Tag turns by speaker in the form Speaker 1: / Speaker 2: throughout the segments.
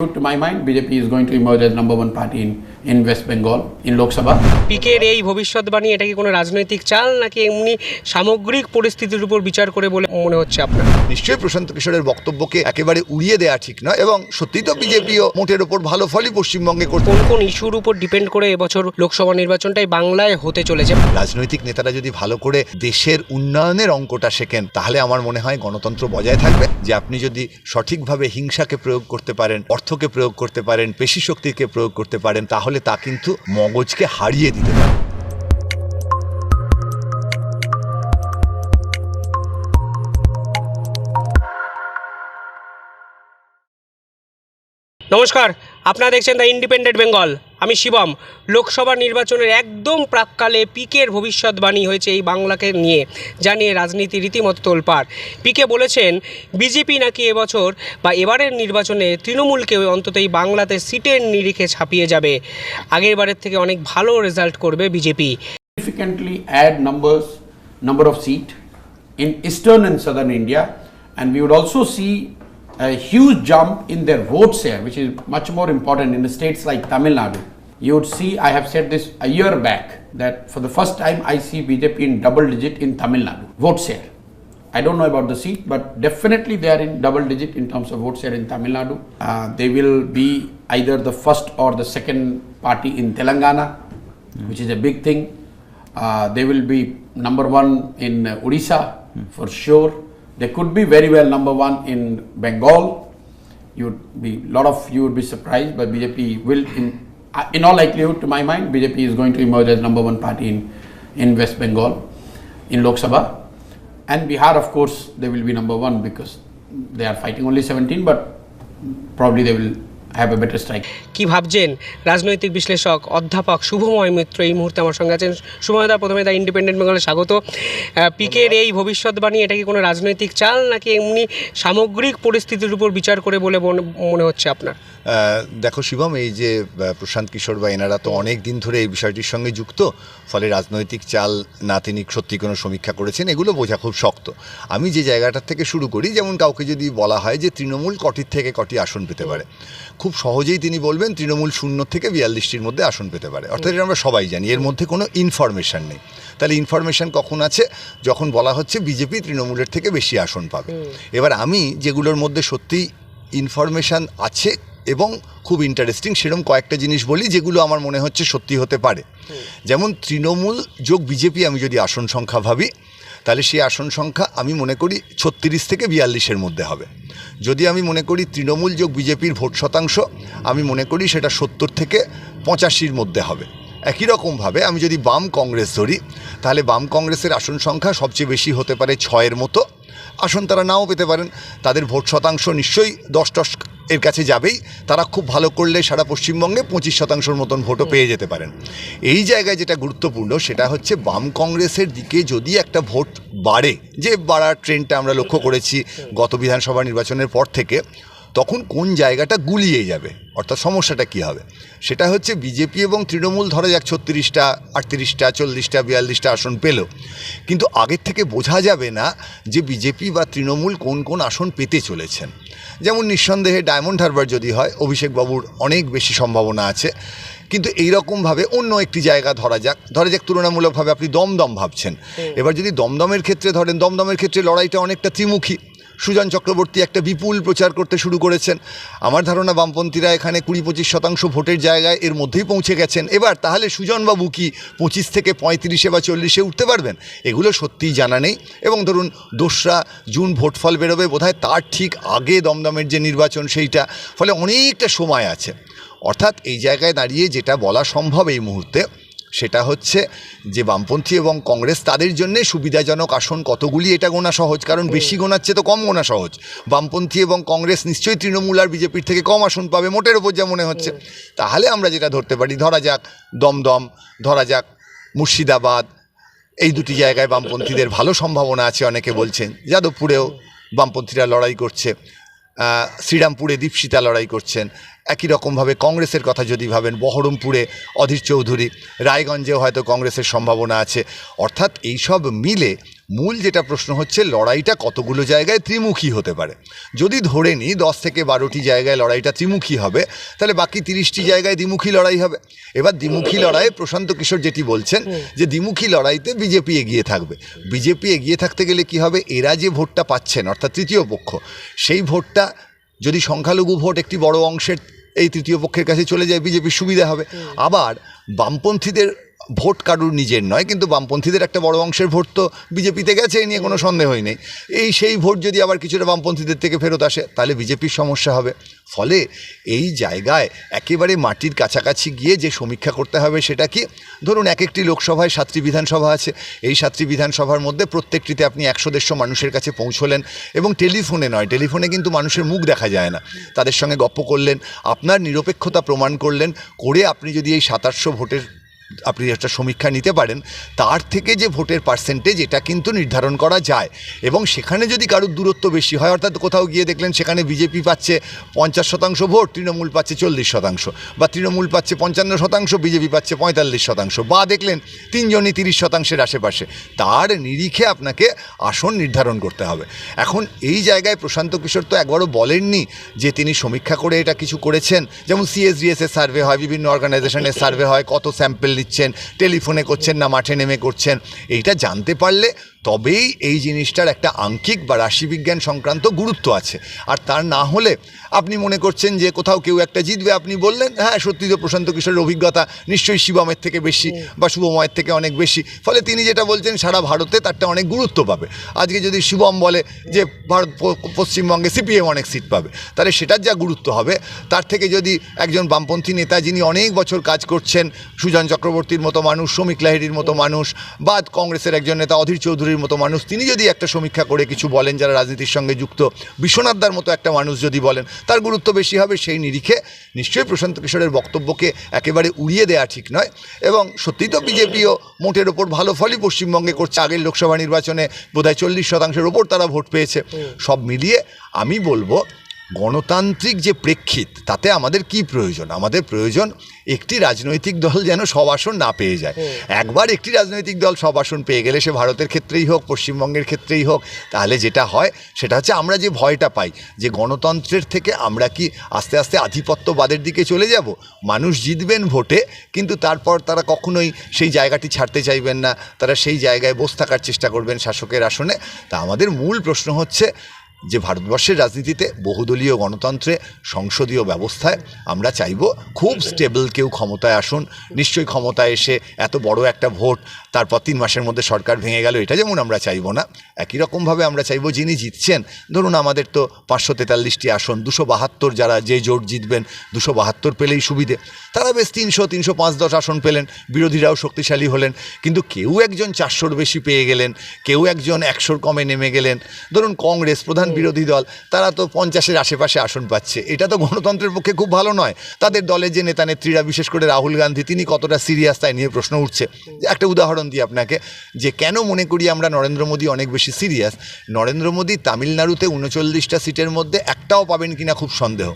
Speaker 1: To my mind, BJP is going to emerge as number one party in, West Bengal in Lok Sabha.
Speaker 2: পিকের এই ভবিষ্যৎবাণী এটা কি কোনো রাজনৈতিক চাল নাকি এমনি সামগ্রিক পরিস্থিতির উপর বিচার করে বলে মনে হচ্ছে আপনার?
Speaker 3: নিশ্চয়ই প্রশান্ত কিশোরের বক্তব্যকে একেবারে উড়িয়ে দেওয়া ঠিক নয় এবং সত্যি তো বিজেপিও মোটের ওপর ভালো ফলই পশ্চিমবঙ্গে করতে
Speaker 2: কোন কোন ইস্যুর উপর ডিপেন্ড করে এবছর লোকসভা নির্বাচনটাই বাংলায় হতে চলেছে।
Speaker 3: রাজনৈতিক নেতারা যদি ভালো করে দেশের উন্নয়নের অঙ্কটা শেখেন তাহলে আমার মনে হয় গণতন্ত্র বজায় থাকবে। যে আপনি যদি সঠিকভাবে হিংসাকে প্রয়োগ করতে পারেন অর্থকে প্রয়োগ করতে পারেন পেশি শক্তিকে প্রয়োগ করতে পারেন তাহলে তা কিন্তু মগজকে হারিয়ে দিতে পারে।
Speaker 2: নমস্কার আপনারা দেখছেন দ্য ইন্ডিপেন্ডেন্ট বেঙ্গল। আমি শিবম। লোকসভা নির্বাচনের একদম প্রাককালে পিকের ভবিষ্যৎবাণী হয়েছে এই বাংলাকে নিয়ে, জানিয়ে রাজনীতি রীতিমতো তোলপাড়। পিকে বলেছেন, বিজেপি নাকি এবছর বা এবারের নির্বাচনে তৃণমূলকে অন্তত এই বাংলাতে সিটের নিরিখে ছাপিয়ে যাবে। আগের বারের থেকে অনেক ভালো রেজাল্ট করবে BJP.
Speaker 1: Significantly add numbers number of seat in eastern and southern India and would also see huge jump in their votes here which is more important in states like Tamil Nadu You would see, I have said this a year back, that for the first time I see BJP in double digit in Tamil Nadu, vote share. I don't know about the seat, but definitely they are in double digit in terms of vote share in Tamil Nadu. Uh, they will be either the first or the second party in Telangana, which is a big thing. Uh, they will be number one in uh, Odisha for sure. They could be very well number one in Bengal. You would be lot of you would be surprised, but BJP will in in all likelihood, to my mind, BJP is going to emerge as number one party in in West Bengal, in Lok Sabha, and Bihar. Of course, they will be number one because they are fighting only 17, but probably they will have a better strike.
Speaker 2: কি ভাবছেন রাজনৈতিক বিশ্লেষক অধ্যাপক শুভময় মিত্র এই মুহূর্তে আমার সঙ্গে আছেন শুভময় দা প্রথমে দা ইন্ডিপেন্ডেন্ট বেঙ্গলে স্বাগত পিকের এই ভবিষ্যৎবাণী এটা কি কোনো রাজনৈতিক চাল নাকি এমনি সামগ্রিক পরিস্থিতির উপর বিচার করে বলে মনে- মনে হচ্ছে আপনার
Speaker 3: দেখো শিবম এই যে প্রশান্ত কিশোর বা এনারা তো অনেক দিন ধরে এই বিষয়টির সঙ্গে যুক্ত ফলে রাজনৈতিক চাল না তিনি সত্যি কোনো সমীক্ষা করেছেন এগুলো বোঝা খুব শক্ত। আমি যে জায়গাটার থেকে শুরু করি যেমন কাউকে যদি বলা হয় যে তৃণমূল কটির থেকে কটি আসন পেতে পারে খুব সহজেই তিনি বলবেন তৃণমূল শূন্য থেকে বিয়াল্লিশটির মধ্যে আসন পেতে পারে। অর্থাৎ এটা আমরা সবাই জানি এর মধ্যে কোনো ইনফরমেশন নেই। তাহলে ইনফরমেশন কখন আছে? যখন বলা হচ্ছে বিজেপি তৃণমূলের থেকে বেশি আসন পাবে। এবার আমি যেগুলোর মধ্যে সত্যিই ইনফরমেশান আছে এবং খুব ইন্টারেস্টিং সেরকম কয়েকটা জিনিস বলি যেগুলো আমার মনে হচ্ছে সত্যি হতে পারে। যেমন তৃণমূল যোগ বিজেপি আমি যদি আসন সংখ্যা ভাবি, তাহলে সেই আসন সংখ্যা আমি মনে করি ছত্রিশ থেকে বিয়াল্লিশের মধ্যে হবে। যদি আমি মনে করি তৃণমূল যোগ বিজেপির ভোট শতাংশ, আমি মনে করি সেটা সত্তর থেকে পঁচাশির মধ্যে হবে। একই রকমভাবে আমি যদি বাম কংগ্রেস ধরি, তাহলে বাম কংগ্রেসের আসন সংখ্যা সবচেয়ে বেশি হতে পারে ছয়ের মতো। আসন তারা নাও পেতে পারেন। তাদের ভোট শতাংশ নিশ্চয়ই দশ টস এর কাছে যাবেই। তারা খুব ভালো করলে সারা পশ্চিমবঙ্গে পঁচিশ শতাংশর মতন ভোটও পেয়ে যেতে পারেন। এই জায়গায় যেটা গুরুত্বপূর্ণ সেটা হচ্ছে বাম কংগ্রেসের দিকে যদি একটা ভোট বাড়ে যে বাড়ার ট্রেনটা আমরা লক্ষ্য করেছি গত বিধানসভা নির্বাচনের পর থেকে তখন কোন জায়গাটা গুলিয়ে যাবে? অর্থাৎ সমস্যাটা কী হবে? সেটা হচ্ছে বিজেপি এবং তৃণমূল ধরা যাক ছত্রিশটা আটত্রিশটা চল্লিশটা বিয়াল্লিশটা আসন পেল। কিন্তু আগের থেকে বোঝা যাবে না যে বিজেপি বা তৃণমূল কোন কোন আসন পেতে চলেছেন। যেমন নিঃসন্দেহে ডায়মন্ড হারবার যদি হয় অভিষেক বাবুর অনেক বেশি সম্ভাবনা আছে। কিন্তু এইরকমভাবে অন্য একটি জায়গা ধরা যাক। ধরা যাক তুলনামূলকভাবে আপনি দমদম ভাবছেন। এবার যদি দমদমের ক্ষেত্রে ধরেন দমদমের ক্ষেত্রে লড়াইটা অনেকটা ত্রিমুখী। সুজন চক্রবর্তী একটা বিপুল প্রচার করতে শুরু করেছেন। আমার ধারণা বামপন্থীরা এখানে কুড়ি পঁচিশ শতাংশ ভোটের জায়গায় এর মধ্যেই পৌঁছে গেছেন। এবার তাহলে সুজনবাবু কি পঁচিশ থেকে পঁয়ত্রিশে বা চল্লিশে উঠতে পারবেন? এগুলো সত্যিই জানা নেই। এবং ধরুন দোসরা জুন ভোট ফল বেরোবে বোধহয় তার ঠিক আগে দমদমের যে নির্বাচন সেইটা। ফলে অনেকটা সময় আছে। অর্থাৎ এই জায়গায় দাঁড়িয়ে যেটা বলা সম্ভব এই মুহূর্তে সেটা হচ্ছে যে বামপন্থী এবং কংগ্রেস তাদের জন্য সুবিধাজনক আসন কতগুলি এটা গোনা সহজ কারণ বেশি গোনার চেয়ে তো কম গোনা সহজ। বামপন্থী এবং কংগ্রেস নিশ্চয়ই তৃণমূল আর বিজেপির থেকে কম আসন পাবে মোটের ওপর যা মনে হচ্ছে। তাহলে আমরা যেটা ধরতে পারি ধরা যাক দমদম ধরা যাক মুর্শিদাবাদ এই দুটি জায়গায় বামপন্থীদের ভালো সম্ভাবনা আছে অনেকে বলছেন। যাদবপুরেও বামপন্থীরা লড়াই করছে। শ্রীরামপুরে দীপশিতা লড়াই করছেন। একই রকমভাবে কংগ্রেসের কথা যদি ভাবেন, বহরমপুরে অধীর চৌধুরী, রায়গঞ্জেও হয়তো কংগ্রেসের সম্ভাবনা আছে। অর্থাৎ এইসব মিলে মূল যেটা প্রশ্ন হচ্ছে লড়াইটা কতগুলো জায়গায় ত্রিমুখী হতে পারে? যদি ধরে নিই দশ থেকে বারোটি জায়গায় লড়াইটা ত্রিমুখী হবে তাহলে বাকি তিরিশটি জায়গায় দ্বিমুখী লড়াই হবে। এবার দ্বিমুখী লড়াইয়ে প্রশান্ত কিশোর যেটি বলছেন যে দ্বিমুখী লড়াইতে বিজেপি এগিয়ে থাকবে। বিজেপি এগিয়ে থাকতে গেলে কি হবে? এরা যে ভোটটা পাচ্ছেন অর্থাৎ তৃতীয় পক্ষ সেই ভোটটা যদি সংখ্যালঘু ভোট একটি বড় অংশের এই তৃতীয় পক্ষের কাছে চলে যায় বিজেপির সুবিধা হবে। আবার বামপন্থীদের ভোট কারুর নিজের নয়, কিন্তু বামপন্থীদের একটা বড় অংশের ভোট তো বিজেপিতে গেছে এই নিয়ে কোনো সন্দেহই নেই। এই সেই ভোট যদি আবার কিছুটা বামপন্থীদের থেকে ফেরত আসে, তাহলে বিজেপির সমস্যা হবে। ফলে এই জায়গায় একেবারে মাটির কাছাকাছি গিয়ে যে সমীক্ষা করতে হবে সেটা কি? ধরুন এক একটি লোকসভায় সাতটি বিধানসভা আছে। এই সাতটি বিধানসভার মধ্যে প্রত্যেকটিতে আপনি একশো দেড়শো মানুষের কাছে পৌঁছলেন এবং টেলিফোনে নয়, টেলিফোনে কিন্তু মানুষের মুখ দেখা যায় না। তাদের সঙ্গে গপ্প করলেন, আপনার নিরপেক্ষতা প্রমাণ করলেন, করে আপনি যদি এই সাতাশশো ভোটের আপনি একটা সমীক্ষা নিতে পারেন, তার থেকে যে ভোটের পার্সেন্টেজ এটা কিন্তু নির্ধারণ করা যায়। এবং সেখানে যদি কারোর দূরত্ব বেশি হয়, অর্থাৎ কোথাও গিয়ে দেখলেন সেখানে বিজেপি পাচ্ছে পঞ্চাশ শতাংশ ভোট, তৃণমূল পাচ্ছে চল্লিশ শতাংশ, বা তৃণমূল পাচ্ছে পঞ্চান্ন শতাংশ, বিজেপি পাচ্ছে পঁয়তাল্লিশ শতাংশ, বা দেখলেন তিনজনই তিরিশ শতাংশের আশেপাশে, তার নিরিখে আপনাকে আসন নির্ধারণ করতে হবে। এখন এই জায়গায় প্রশান্ত কিশোর তো একবারও বলেননি যে তিনি সমীক্ষা করে এটা কিছু করেছেন। যেমন সিএসডিএস এর সার্ভে হয়, বিভিন্ন অর্গানাইজেশনের সার্ভে হয়, কত স্যাম্পেল নিচ্ছেন টেলিফোনে করছেন না মাঠে নেমে করছেন। এইটা জানতে পারলে তবেই এই জিনিসটার একটা আঙ্কিক বা রাশিবিজ্ঞান সংক্রান্ত গুরুত্ব আছে। আর তার না হলে আপনি মনে করছেন যে কোথাও কেউ একটা জিতবে আপনি বললেন হ্যাঁ সত্যি তো প্রশান্ত কিশোরের অভিজ্ঞতা নিশ্চয়ই শিবমের থেকে বেশি বা শুভময়ের থেকে অনেক বেশি। ফলে তিনি যেটা বলছেন সারা ভারতে তারটা অনেক গুরুত্ব পাবে। আজকে যদি শিবম বলে যে ভারত পশ্চিমবঙ্গে সিপিএম অনেক সিট পাবে তাহলে সেটার যা গুরুত্ব হবে তার থেকে যদি একজন বামপন্থী নেতা যিনি অনেক বছর কাজ করছেন সুজন চক্রবর্তীর মতো মানুষ শ্রমিক লাহিড়ির মতো মানুষ বা কংগ্রেসের একজন নেতা অধীর চৌধুরীর মতো মানুষ তিনি যদি একটা সমীক্ষা করে কিছু বলেন যারা রাজনীতির সঙ্গে যুক্ত বিশ্বনাথদার মতো একটা মানুষ যদি বলেন তার গুরুত্ব বেশি হবে সেই নিরিখে নিশ্চয়ই প্রশান্ত কিশোরের বক্তব্যকে একেবারে উড়িয়ে দেওয়া ঠিক নয়। এবং সত্যিই তো বিজেপিও মোটের ওপর ভালো ফলই পশ্চিমবঙ্গে করছে। আগের লোকসভা নির্বাচনে বোধহয় চল্লিশ শতাংশের ওপর তারা ভোট পেয়েছে। সব মিলিয়ে আমি বলব গণতান্ত্রিক যে প্রেক্ষিত তাতে আমাদের কি প্রয়োজন? আমাদের প্রয়োজন একটি রাজনৈতিক দল যেন সব আসন না পেয়ে যায়। একবার একটি রাজনৈতিক দল সব আসন পেয়ে গেলে সে ভারতের ক্ষেত্রেই হোক পশ্চিমবঙ্গের ক্ষেত্রেই হোক তাহলে যেটা হয় সেটা হচ্ছে আমরা যে ভয়টা পাই যে গণতন্ত্রের থেকে আমরা কি আস্তে আস্তে আধিপত্যবাদের দিকে চলে যাব? মানুষ জিতবেন ভোটে কিন্তু তারপর তারা কখনোই সেই জায়গাটি ছাড়তে চাইবেন না। তারা সেই জায়গায় বসে থাকার চেষ্টা করবেন শাসকের আসনে। তা আমাদের মূল প্রশ্ন হচ্ছে যে ভারতবর্ষের রাজনীতিতে বহুদলীয় গণতন্ত্রে সংসদীয় ব্যবস্থায় আমরা চাইব খুব স্টেবল কেউ ক্ষমতায় আসুন, নিশ্চয়ই ক্ষমতায় এসে এত বড় একটা ভোট, তারপর তিন মাসের মধ্যে সরকার ভেঙে গেল, এটা যেমন আমরা চাইব না। একই রকমভাবে আমরা চাইব যিনি জিতছেন, ধরুন আমাদের তো পাঁচশো তেতাল্লিশটি আসন, দুশো বাহাত্তর যারা যে জোট জিতবেন, দুশো বাহাত্তর পেলেই সুবিধে। তারা বেশ তিনশো তিনশো পাঁচ, দশ আসন পেলেন, বিরোধীরাও শক্তিশালী হলেন, কিন্তু কেউ একজন চারশোর বেশি পেয়ে গেলেন, কেউ একজন একশোর কমে নেমে গেলেন। ধরুন কংগ্রেস প্রধান বিরোধী দল তারা তো পঞ্চাশের আশেপাশে আসন পাচ্ছে। এটা তো গণতন্ত্রের পক্ষে খুব ভালো নয়। তাদের দলের যে নেতা নেত্রীরা বিশেষ করে রাহুল গান্ধী তিনি কতটা সিরিয়াস তাই নিয়ে প্রশ্ন উঠছে। একটা উদাহরণ দিই আপনাকে যে কেন মনে করি আমরা নরেন্দ্র মোদী অনেক বেশি সিরিয়াস নরেন্দ্র মোদী তামিলনাড়ুতে উনচল্লিশটা সিটের মধ্যে একটাও পাবেন কিনা খুব সন্দেহ।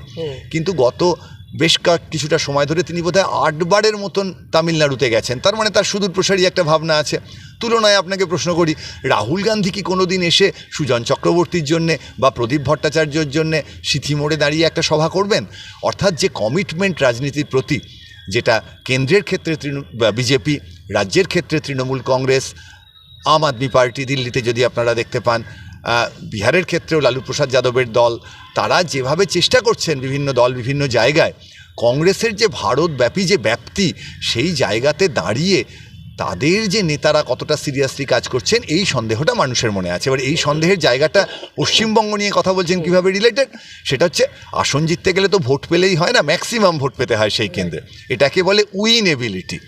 Speaker 3: কিন্তু গত বেশ কা- কিছুটা সময় ধরে তিনি বোধহয় আটবারের মতন তামিলনাড়ুতে গেছেন। তার মানে তার সুদূর প্রসারী একটা ভাবনা আছে। তুলনায় আপনাকে প্রশ্ন করি, রাহুল গান্ধী কি কোনো দিন এসে সুজন চক্রবর্তীর জন্যে বা প্রদীপ ভট্টাচার্যর জন্যে সিথি মোড়ে দাঁড়িয়ে একটা সভা করবেন? অর্থাৎ যে কমিটমেন্ট রাজনীতির প্রতি, যেটা কেন্দ্রের ক্ষেত্রে তৃণ- বিজেপি, রাজ্যের ক্ষেত্রে তৃণমূল কংগ্রেস, আম আদমি পার্টি দিল্লিতে যদি আপনারা দেখতে পান বিহারের ক্ষেত্রেও লালু প্রসাদ যাদবের দল, তারা যেভাবে চেষ্টা করছেন বিভিন্ন দল বিভিন্ন জায়গায়, কংগ্রেসের যে ভারতব্যাপী যে ব্যাপ্তি, সেই জায়গাতে দাঁড়িয়ে তাদের যে নেতারা কতটা সিরিয়াসলি কাজ করছেন, এই সন্দেহটা মানুষের মনে আছে। এবার এই সন্দেহের জায়গাটা পশ্চিমবঙ্গ নিয়ে কথা বলছেন কীভাবে রিলেটেড সেটা হচ্ছে আসন জিততে গেলে তো ভোট পেলেই হয় না ম্যাক্সিমাম ভোট পেতে হয় সেই কেন্দ্রে। এটাকে বলে উইনেবিলিটি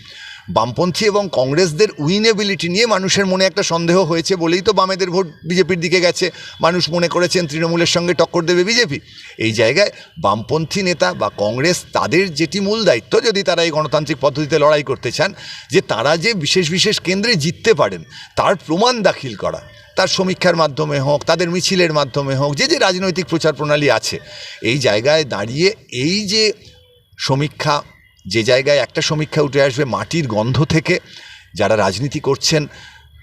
Speaker 3: বামপন্থী এবং কংগ্রেসদের উইনেবিলিটি নিয়ে মানুষের মনে একটা সন্দেহ হয়েছে বলেই তো বামেদের ভোট বিজেপির দিকে গেছে। মানুষ মনে করেছেন তৃণমূলের সঙ্গে টক্কর দেবে বিজেপি। এই জায়গায় বামপন্থী নেতা বা কংগ্রেস তাদের যেটি মূল দায়িত্ব, যদি তারা এই গণতান্ত্রিক পদ্ধতিতে লড়াই করতে চান, যে তারা যে বিশেষ বিশেষ কেন্দ্রে জিততে পারেন, তার প্রমাণ দাখিল করা, তার সমীক্ষার মাধ্যমে হোক, তাদের মিছিলের মাধ্যমে হোক, যে যে রাজনৈতিক প্রচার প্রণালী আছে, এই জায়গায় দাঁড়িয়ে এই যে সমীক্ষা যে জায়গায় একটা সমীক্ষা উঠে আসবে, মাটির গন্ধ থেকে যারা রাজনীতি করছেন,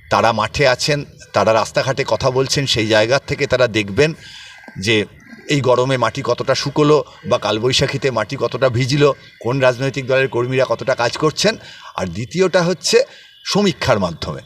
Speaker 3: তারা মাঠে আছেন, তারা রাস্তাঘাটে কথা বলছেন, সেই জায়গা থেকে তারা দেখবেন যে এই গরমে মাটি কতটা শুকলো বা কালবৈশাখীতে মাটি কতটা ভিজলো, কোন রাজনৈতিক দলের কর্মীরা কতটা কাজ করছেন। আর দ্বিতীয়টা হচ্ছে সমীক্ষার মাধ্যমে।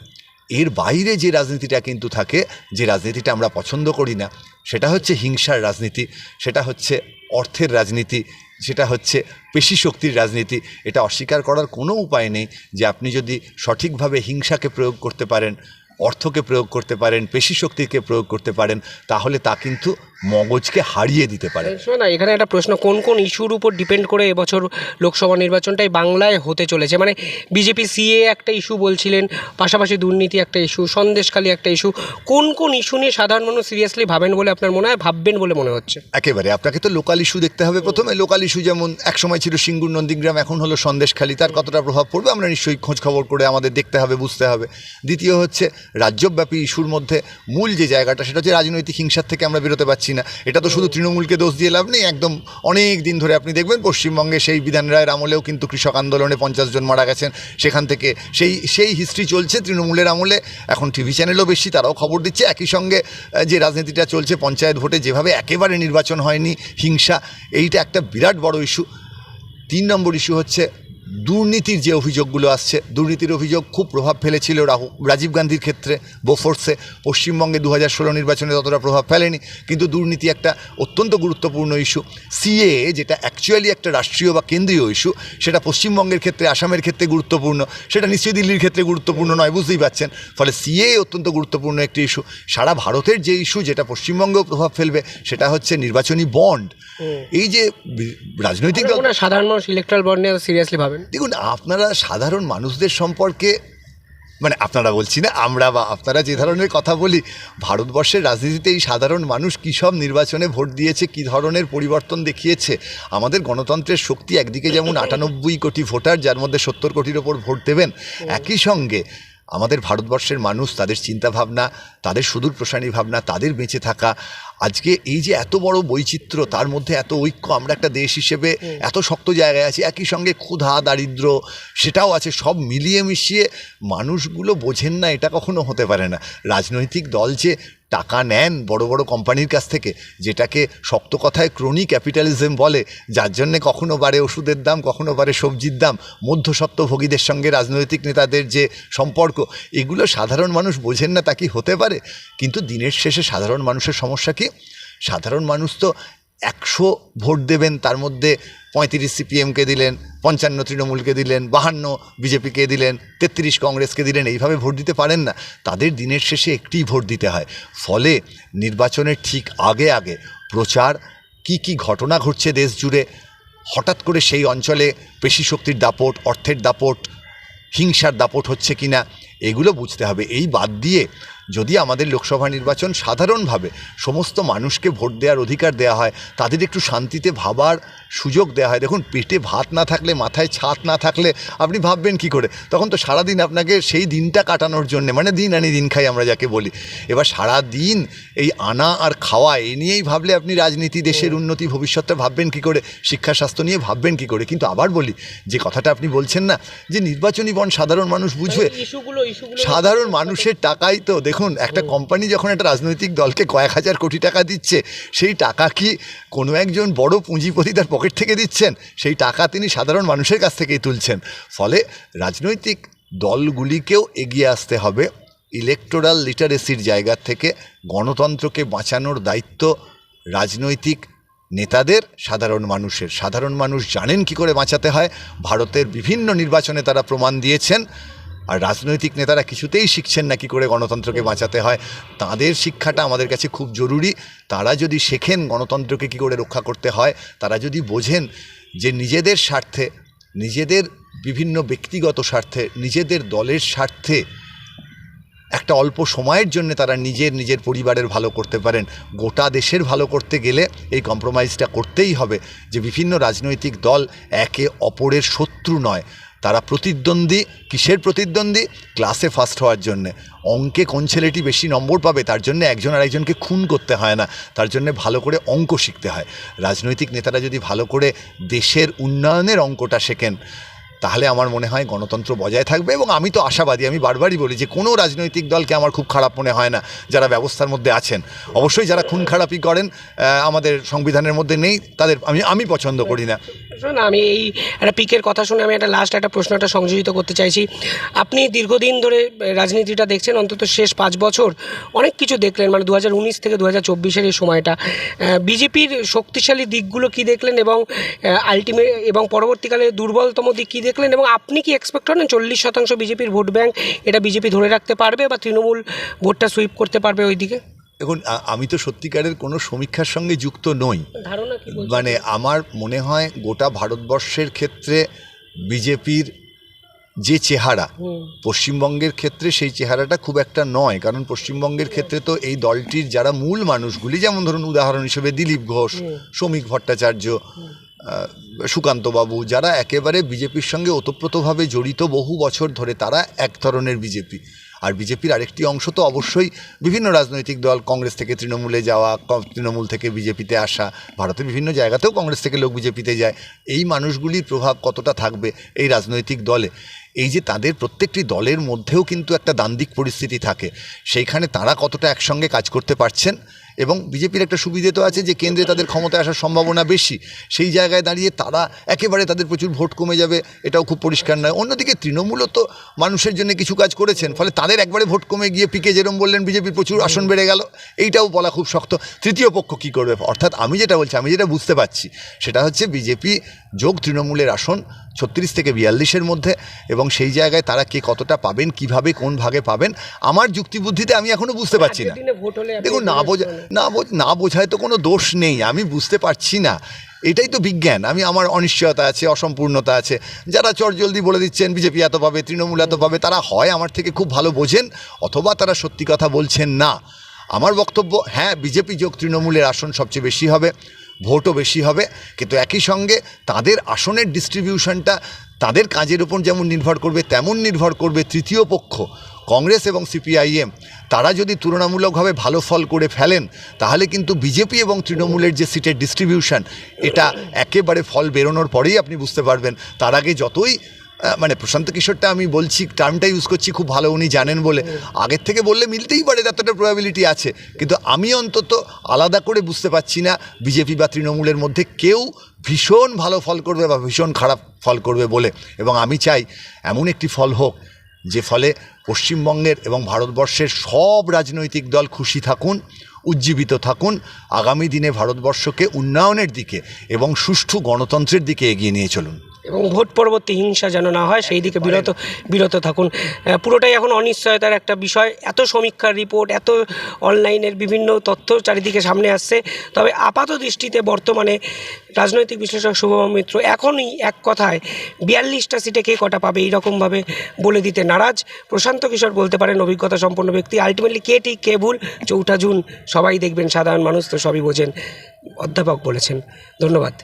Speaker 3: এর বাইরে যে রাজনীতিটা কিন্তু থাকে, যে রাজনীতিটা আমরা পছন্দ করি না, সেটা হচ্ছে হিংসার রাজনীতি, সেটা হচ্ছে অর্থের রাজনীতি সেটা হচ্ছে পেশি শক্তির রাজনীতি। এটা অস্বীকার করার কোনো উপায় নেই যে আপনি যদি সঠিকভাবে হিংসাকে প্রয়োগ করতে পারেন, অর্থকে প্রয়োগ করতে পারেন, পেশি শক্তিকে প্রয়োগ করতে পারেন, তাহলে তা কিন্তু মগজকে হারিয়ে দিতে পারে।
Speaker 2: না এখানে একটা প্রশ্ন কোন কোন ইস্যুর উপর ডিপেন্ড করে এবছর লোকসভা নির্বাচনটাই বাংলায় হতে চলেছে? মানে বিজেপি সিএ একটা ইস্যু বলছিলেন পাশাপাশি দুর্নীতি একটা ইস্যু সন্দেশখালী একটা ইস্যু কোন কোন ইস্যু নিয়ে সাধারণ মানুষ সিরিয়াসলি ভাবেন বলে আপনার মনে হয় ভাববেন বলে মনে হচ্ছে?
Speaker 3: একেবারে আপনাকে তো লোকাল ইস্যু দেখতে হবে প্রথমে। লোকাল ইস্যু যেমন এক সময় ছিল সিঙ্গুর নন্দীগ্রাম এখন হলো সন্দেশখালী। তার কতটা প্রভাব পড়বে আমরা নিশ্চয়ই খোঁজ খবর করে আমাদের দেখতে হবে বুঝতে হবে। দ্বিতীয় হচ্ছে রাজ্যব্যাপী ইস্যুর মধ্যে মূল যে জায়গাটা সেটা হচ্ছে রাজনৈতিক হিংসার থেকে আমরা বেরোতে পারছি না। এটা তো শুধু তৃণমূলকে দোষ দিয়ে লাভ নেই একদম অনেক দিন ধরে আপনি দেখবেন পশ্চিমবঙ্গে সেই বিধান রায়ের আমলেও কিন্তু কৃষক আন্দোলনে পঞ্চাশ জন মারা গেছেন। সেখান থেকে সেই সেই হিস্ট্রি চলছে তৃণমূলের আমলে। এখন টিভি চ্যানেলও বেশি তারাও খবর দিচ্ছে। একই সঙ্গে যে রাজনীতিটা চলছে পঞ্চায়েত ভোটে যেভাবে একেবারে নির্বাচন হয়নি হিংসা এইটা একটা বিরাট বড় ইস্যু তিন নম্বর ইস্যু হচ্ছে দুর্নীতির যে অভিযোগগুলো আসছে দুর্নীতির অভিযোগ খুব প্রভাব ফেলেছিল রাহু রাজীব গান্ধীর ক্ষেত্রে বোফোর্সে পশ্চিমবঙ্গে দু হাজার ষোলো নির্বাচনে ততটা প্রভাব ফেলেনি কিন্তু দুর্নীতি একটা অত্যন্ত গুরুত্বপূর্ণ ইস্যু সিএ যেটা অ্যাকচুয়ালি একটা রাষ্ট্রীয় বা কেন্দ্রীয় ইস্যু সেটা পশ্চিমবঙ্গের ক্ষেত্রে আসামের ক্ষেত্রে গুরুত্বপূর্ণ সেটা নিশ্চয়ই দিল্লির ক্ষেত্রে গুরুত্বপূর্ণ নয় বুঝতেই পারছেন। ফলে সিএ অত্যন্ত গুরুত্বপূর্ণ একটি ইস্যু সারা ভারতের যে ইস্যু যেটা পশ্চিমবঙ্গেও প্রভাব ফেলবে সেটা হচ্ছে নির্বাচনী বন্ড এই যে রাজনৈতিক দল
Speaker 2: সাধারণ মানুষ ইলেকট্রাল বন্ড নিয়ে সিরিয়াসলি
Speaker 3: দেখুন আপনারা সাধারণ মানুষদের সম্পর্কে মানে আপনারা বলছি না আমরা বা আপনারা যে ধরনের কথা বলি ভারতবর্ষের রাজনীতিতে এই সাধারণ মানুষ কী সব নির্বাচনে ভোট দিয়েছে কী ধরনের পরিবর্তন দেখিয়েছে? আমাদের গণতন্ত্রের শক্তি একদিকে যেমন আটানব্বই কোটি ভোটার যার মধ্যে সত্তর কোটির ওপর ভোট দেবেন একই সঙ্গে আমাদের ভারতবর্ষের মানুষ তাদের চিন্তাভাবনা তাদের সুদূর প্রসারী ভাবনা তাদের বেঁচে থাকা। আজকে এই যে এত বড় বৈচিত্র্য তার মধ্যে এত ঐক্য আমরা একটা দেশ হিসেবে এত শক্ত জায়গায় আছি একই সঙ্গে ক্ষুধা দারিদ্র সেটাও আছে সব মিলিয়ে মিশিয়ে মানুষগুলো বোঝেন না এটা কখনো হতে পারে না। রাজনৈতিক দল যে টাকা নেন বড় বড় কোম্পানির কাছ থেকে, যেটাকে শক্ত কথায় ক্রনি ক্যাপিটালিজম বলে, যার জন্যে কখনো বাড়ে ওষুধের দাম, কখনো বাড়ে সবজির দাম মধ্যস্বত্বভোগীদের সঙ্গে রাজনৈতিক নেতাদের যে সম্পর্ক, এগুলো সাধারণ মানুষ বোঝেন না তা কি হতে পারে? কিন্তু দিনের শেষে সাধারণ মানুষের সমস্যা কি? সাধারণ মানুষ তো একশো ভোট দেবেন, তার মধ্যে পঁয়ত্রিশ সিপিএমকে দিলেন, পঞ্চান্ন তৃণমূলকে দিলেন, বাহান্ন বিজেপিকে দিলেন, তেত্রিশ কংগ্রেসকে দিলেন, এইভাবে ভোট দিতে পারেন না। তাদের দিনের শেষে একটি ভোট দিতে হয়। ফলে নির্বাচনের ঠিক আগে আগে প্রচার, কি কি ঘটনা ঘটছে দেশ জুড়ে, হঠাৎ করে সেই অঞ্চলে পেশি শক্তির দাপট, অর্থের দাপট, হিংসার দাপট হচ্ছে কিনা এগুলো বুঝতে হবে। এই বাদ দিয়ে যদি আমাদের লোকসভা নির্বাচন সাধারণভাবে সমস্ত মানুষকে ভোট দেওয়ার অধিকার দেওয়া হয় তাদের একটু শান্তিতে ভাবার সুযোগ দেওয়া হয়। দেখুন পেটে ভাত না থাকলে মাথায় ছাদ না থাকলে আপনি ভাববেন কি করে? তখন তো সারাদিন আপনাকে সেই দিনটা কাটানোর জন্য মানে দিন আনি দিন খাই আমরা যাকে বলি। এবার সারা দিন এই আনা আর খাওয়া এ নিয়েই ভাবলে আপনি রাজনীতি দেশের উন্নতি ভবিষ্যৎটা ভাববেন কি করে? শিক্ষা স্বাস্থ্য নিয়ে ভাববেন কি করে? কিন্তু আবার বলি যে কথাটা আপনি বলছেন না যে নির্বাচনী বন সাধারণ মানুষ বুঝবে
Speaker 2: ইস্যুগুলো ইস্যুগুলো
Speaker 3: সাধারণ মানুষের টাকাই তো। দেখুন একটা কোম্পানি যখন একটা রাজনৈতিক দলকে কয়েক হাজার কোটি টাকা দিচ্ছে সেই টাকা কি কোনো একজন বড় পুঁজিপতি তার পকেট থেকে দিচ্ছেন? সেই টাকা তিনি সাধারণ মানুষের কাছ থেকেই তুলছেন। ফলে রাজনৈতিক দলগুলিকেও এগিয়ে আসতে হবে। ইলেকটোরাল লিটারেসির জায়গা থেকে গণতন্ত্রকে বাঁচানোর দায়িত্ব রাজনৈতিক নেতাদের সাধারণ মানুষের। সাধারণ মানুষ জানেন কি করে বাঁচাতে হয়। ভারতের বিভিন্ন নির্বাচনে তারা প্রমাণ দিয়েছেন। আর রাজনৈতিক নেতারা কিছুতেই শিখছেন না কি করে গণতন্ত্রকে বাঁচাতে হয়। তাদের শিক্ষাটা আমাদের কাছে খুব জরুরি। তারা যদি শেখেন গণতন্ত্রকে কি করে রক্ষা করতে হয়, তারা যদি বোঝেন যে নিজেদের স্বার্থে, নিজেদের বিভিন্ন ব্যক্তিগত স্বার্থে, নিজেদের দলের স্বার্থে একটা অল্প সময়ের জন্য তারা নিজের নিজের পরিবারের ভালো করতে পারেন। গোটা দেশের ভালো করতে গেলে এই কম্প্রোমাইজটা করতেই হবে যে বিভিন্ন রাজনৈতিক দল একে অপরের শত্রু নয়। তারা প্রতিদ্বন্দ্বী, কিসের প্রতিদ্বন্দ্বী? ক্লাসে ফার্স্ট হওয়ার জন্যে। অঙ্কে কোন ছেলেটি বেশি নম্বর পাবে, তার জন্য একজন আর একজনকে খুন করতে হয় না, তার জন্য ভালো করে অঙ্ক শিখতে হয়। রাজনৈতিক নেতারা যদি ভালো করে দেশের উন্নয়নের অঙ্কটা শেখেন তাহলে আমার মনে হয় গণতন্ত্র বজায় থাকবে এবং আমি তো আশাবাদী, আমি বারবারই বলি যে কোনো রাজনৈতিক দলকে আমার খুব খারাপ মনে হয় না, যারা ব্যবস্থার মধ্যে আছেন। অবশ্যই যারা খুন খারাপি করেন আমাদের সংবিধানের মধ্যে নেই, তাদের আমি আমি পছন্দ করি না।
Speaker 2: শোন, আমি এই একটা পিকের কথা শুনে আমি একটা লাস্ট একটা প্রশ্নটা সংযোজিত করতে চাইছি। আপনি দীর্ঘদিন ধরে রাজনীতিটা দেখছেন, অন্তত শেষ পাঁচ বছর অনেক কিছু দেখলেন মানে দু থেকে দু হাজার এই সময়টা। বিজেপির শক্তিশালী দিকগুলো কি দেখলেন এবং আলটিমেট এবং পরবর্তীকালে দুর্বলতম দিক কী দেখলেন এবং আপনি কি এক্সপেক্ট করেন চল্লিশ শতাংশ বিজেপির ভোট ব্যাংক এটা বিজেপি ধরে রাখতে পারবে বা তৃণমূল ভোটটা সুইপ করতে পারবে ওই দিকে
Speaker 3: দেখুন আমি তো সত্যিকারের কোনো সমীক্ষার সঙ্গে যুক্ত নই।
Speaker 2: ধারণা
Speaker 3: মানে আমার মনে হয় গোটা ভারতবর্ষের ক্ষেত্রে বিজেপির যে চেহারা পশ্চিমবঙ্গের ক্ষেত্রে সেই চেহারাটা খুব একটা নয়। কারণ পশ্চিমবঙ্গের ক্ষেত্রে তো এই দলটির যারা মূল মানুষগুলি যেমন ধরুন উদাহরণ হিসেবে দিলীপ ঘোষ শ্রমিক ভট্টাচার্য সুকান্তবাবু, যারা একেবারে বিজেপির সঙ্গে ওতপ্রোতভাবে জড়িত বহু বছর ধরে, তারা এক ধরনের বিজেপি। আর বিজেপির আরেকটি অংশ তো অবশ্যই বিভিন্ন রাজনৈতিক দল, কংগ্রেস থেকে তৃণমূলে যাওয়া তৃণমূল থেকে বিজেপিতে আসা, ভারতের বিভিন্ন জায়গাতেও কংগ্রেস থেকে লোক বিজেপিতে যায়। এই মানুষগুলির প্রভাব কতটা থাকবে এই রাজনৈতিক দলে? এই যে তাদের প্রত্যেকটি দলের মধ্যেও কিন্তু একটা দ্বান্দ্বিক পরিস্থিতি থাকে। সেইখানে তারা কতটা একসঙ্গে কাজ করতে পারছেন? এবং বিজেপির একটা সুবিধে তো আছে যে কেন্দ্রে তাদের ক্ষমতায় আসার সম্ভাবনা বেশি। সেই জায়গায় দাঁড়িয়ে তারা একেবারে তাদের প্রচুর ভোট কমে যাবে, এটাও খুব পরিষ্কার নয়। অন্যদিকে তৃণমূলও তো মানুষের জন্য কিছু কাজ করেছেন, ফলে তাদের একবারে ভোট কমে গিয়ে পিকে যেরম বললেন, বিজেপির প্রচুর আসন বেড়ে গেল। এইটাও বলা খুব শক্ত। তৃতীয় পক্ষ কী করবে? অর্থাৎ আমি যেটা বলছি, আমি যেটা বুঝতে পারছি, সেটা হচ্ছে বিজেপি যোগ তৃণমূলের আসন ছত্রিশ থেকে বিয়াল্লিশের মধ্যে এবং সেই জায়গায় তারা কে কতটা পাবেন কীভাবে কোন ভাগে পাবেন আমার যুক্তিবুদ্ধিতে আমি এখনও বুঝতে পারছি না। দেখুন না বোঝা না বোঝ- না বোঝায় তো কোনো দোষ নেই আমি বুঝতে পারছি না। এটাই তো বিজ্ঞান আমি আমার অনিশ্চয়তা আছে অসম্পূর্ণতা আছে। যারা চটজলদি বলে দিচ্ছেন বিজেপি এত পাবে তৃণমূল এত পাবে তারা হয় আমার থেকে খুব ভালো বোঝেন অথবা তারা সত্যি কথা বলছেন না। আমার বক্তব্য হ্যাঁ বিজেপি যোগ তৃণমূলের আসন সবচেয়ে বেশি হবে। ভোটও বেশি হবে। কিন্তু একই সঙ্গে তাদের আসনের ডিস্ট্রিবিউশনটা তাদের কাজের উপর যেমন নির্ভর করবে, তেমন নির্ভর করবে তৃতীয় পক্ষ, কংগ্রেস এবং সিপিআইএম। তারা যদি তুলনামূলকভাবে ভালো ফল করে ফেলেন, তাহলে কিন্তু বিজেপি এবং তৃণমূলের যে সিটের ডিস্ট্রিবিউশন এটা একেবারে ফল বেরোনোর পরেই আপনি বুঝতে পারবেন। তার আগে যতই মানে প্রশান্ত কিশোরটা আমি বলছি টার্মটা ইউজ করছি খুব ভালো উনি জানেন বলে। আগের থেকে বললে মিলতেই পারে এতটা প্রবাবিলিটি আছে। কিন্তু আমি অন্তত আলাদা করে বুঝতে পারছি না বিজেপি বা তৃণমূলের মধ্যে কেউ ভীষণ ভালো ফল করবে বা ভীষণ খারাপ ফল করবে বলে। এবং আমি চাই এমন একটি ফল হোক যে ফলে পশ্চিমবঙ্গের এবং ভারতবর্ষের সব রাজনৈতিক দল খুশি থাকুন উজ্জীবিত থাকুন আগামী দিনে ভারতবর্ষকে উন্নয়নের দিকে এবং সুষ্ঠু গণতন্ত্রের দিকে এগিয়ে নিয়ে চলুন।
Speaker 2: এবং ভোট পরবর্তী হিংসা যেন না হয়, সেই দিকে বিরত বিরত থাকুন। পুরোটাই এখন অনিশ্চয়তার একটা বিষয়। এত সমীক্ষার রিপোর্ট, এত অনলাইনের বিভিন্ন তথ্য চারিদিকে সামনে আসছে। তবে আপাত দৃষ্টিতে বর্তমানে রাজনৈতিক বিশ্লেষক শুভম মিত্র এখনই এক কথায় বিয়াল্লিশটা সিটে কে কটা পাবে এইরকমভাবে বলে দিতে নারাজ। প্রশান্ত কিশোর বলতে পারেন, অভিজ্ঞতা সম্পন্ন ব্যক্তি। আলটিমেটলি কে ঠিক, কে ভুল? চৌঠা জুন, সবাই দেখবেন সাধারণ মানুষ তো সবই বোঝেন। অধ্যাপক বলেছেন। ধন্যবাদ।